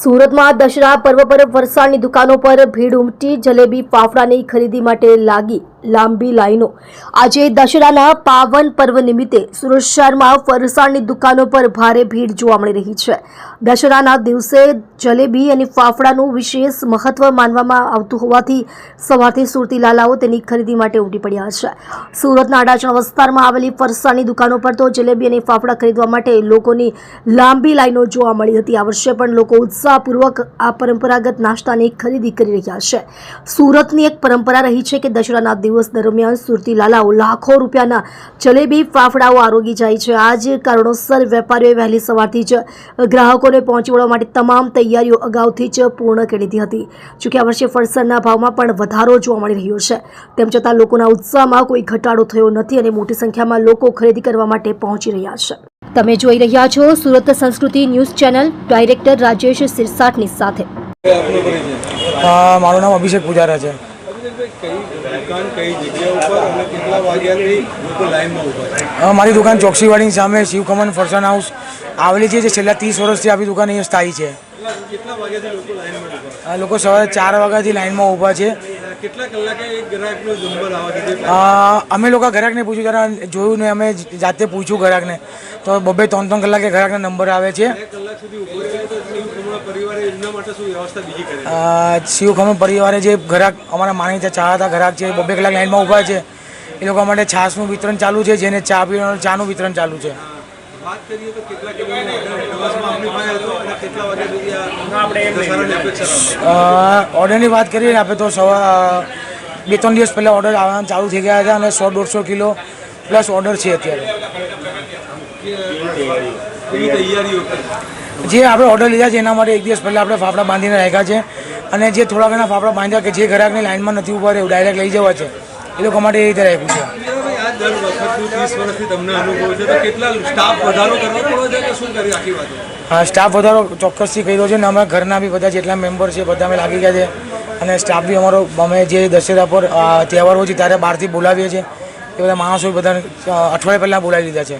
સુરતમાં દશરા પર્વ પર ફરસાણની દુકાનો પર ભીડ ઉમટી, જલેબી, ફાફડાની ખરીદી માટે લાગી લાંબી લાઈનો. આજે દશરાના પાવન પર્વ નિમિત્તે સુરત શહેરમાં ફરસાણની દુકાનો પર ભારે ભીડ જોવા મળી રહી છે. દશરાના દિવસે જલેબી અને ફાફડાનું વિશેષ મહત્વ માનવામાં આવતું હોવાથી સવારથી સુરતી લાલાઓ તેની ખરીદી માટે ઉમટી પડ્યા છે. સુરતના અડાચણ વિસ્તારમાં આવેલી ફરસાણની દુકાનો પર તો જલેબી અને ફાફડા ખરીદવા માટે લોકોની લાંબી લાઈનો જોવા મળી હતી. આ વર્ષે પણ લોકો ઉત્સાહપૂર્વક આ પરંપરાગત નાસ્તાની ખરીદી કરી રહ્યા છે. સુરતની એક પરંપરા રહી છે કે દશેરાના દિવસ દરમિયાન સુરતી લાલાઓ લાખો રૂપિયાના જલેબી, ફાફડાઓ આરોગી જાય છે. આ જ કારણોસર વેપારીઓએ વહેલી સવારથી જ ગ્રાહકોને પહોંચી વળવા માટે તમામ તૈયારીઓ અગાઉથી જ પૂર્ણ કરી લીધી હતી. જોકે આ વર્ષે ફરસાણના ભાવમાં પણ વધારો જોવા મળી રહ્યો છે. તેમ છતાં લોકોના ઉત્સાહમાં કોઈ ઘટાડો થયો નથી અને મોટી સંખ્યામાં લોકો ખરીદી કરવા માટે પહોંચી રહ્યા છે. તમે જોઈ રહ્યા છો Surat Sanskriti news channel, director Rajesh સિરસાટની સાથે. મારું નામ અભિષેક પૂજારા છે. મારી દુકાન ચોકસીવાડીની સામે શિવકમન ફરસાણ હાઉસ. આવેલી છે જે છેલ્લા ત્રીસ વર્ષથી આપણી દુકાન અહીંયા સ્થાયી છે. લોકો સવારે ચાર વાગ્યાથી લાઇનમાં ઊભા છે? કેટલા કલાકે એક ગ્રાહકનો નંબર આવે કે અમે લોકો ગ્રાહકને પૂછ્યું ત્યારે જોયું ને અમે જાતે પૂછ્યું ગ્રાહકને. તો બબે ત્રણ ત્રણ કલાકે ગ્રાહકના નંબર આવે છે. બે કલાક સુધી ઊભો રહ્યો તો શિવ કમળા પરિવારે જે ગ્રાહક અમારા માનીતા ચાહતા ગ્રાહક છે બબે કલાક લાઈનમાં ઊભા છે. એ લોકો માટે છાશનું વિતરણ ચાલુ છે જેને ચા પીવાનું ચાનું વિતરણ ચાલુ છે. વાત કરીએ તો કેટલા કિલોનો ઓર્ડર એડવાન્સમાં આપણી પાસે હતો અને કેટલા વાગ્યા સુધી આ દશેરાની અપેક્ષા રાખો અ, ઓર્ડરની વાત કરીએ ને આપણે તો સવા બે ત્રણ દિવસ પહેલાં ઓર્ડર આવવાના ચાલુ થઈ ગયા હતા અને સો દોઢસો કિલો પ્લસ ઓર્ડર છે અત્યારે. જે આપણે ઓર્ડર લીધા છે એના માટે એક દિવસ પહેલાં આપણે ફાફડા બાંધીને રાખ્યા છે અને જે થોડા ઘણા ફાફડા બાંધ્યા કે જે ગ્રાહકની લાઇનમાં નથી ઊભા રહેવું ડાયરેક્ટ લઈ જવા છે. એ લોકો માટે એ રીતે રાખ્યું છે. દર વખતનું ત્રીસ વર્ષથી તમને અનુભવ છે, તો કેટલા સ્ટાફ વધારો કરવો પડે છે કે શું કરી આખી વાતો? હા સ્ટાફ વધારો ચોક્કસથી કર્યો છે ને અમે ઘરના બી બધા જેટલા મેમ્બર છે બધા અમે લાગી ગયા છે. અને સ્ટાફ બી અમારો, અમે જે દશેરા પર તહેવારો છે ત્યારે બહારથી બોલાવીએ છીએ. એ બધા માણસો બધા અઠવાડિયા પહેલાં બોલાવી લીધા છે.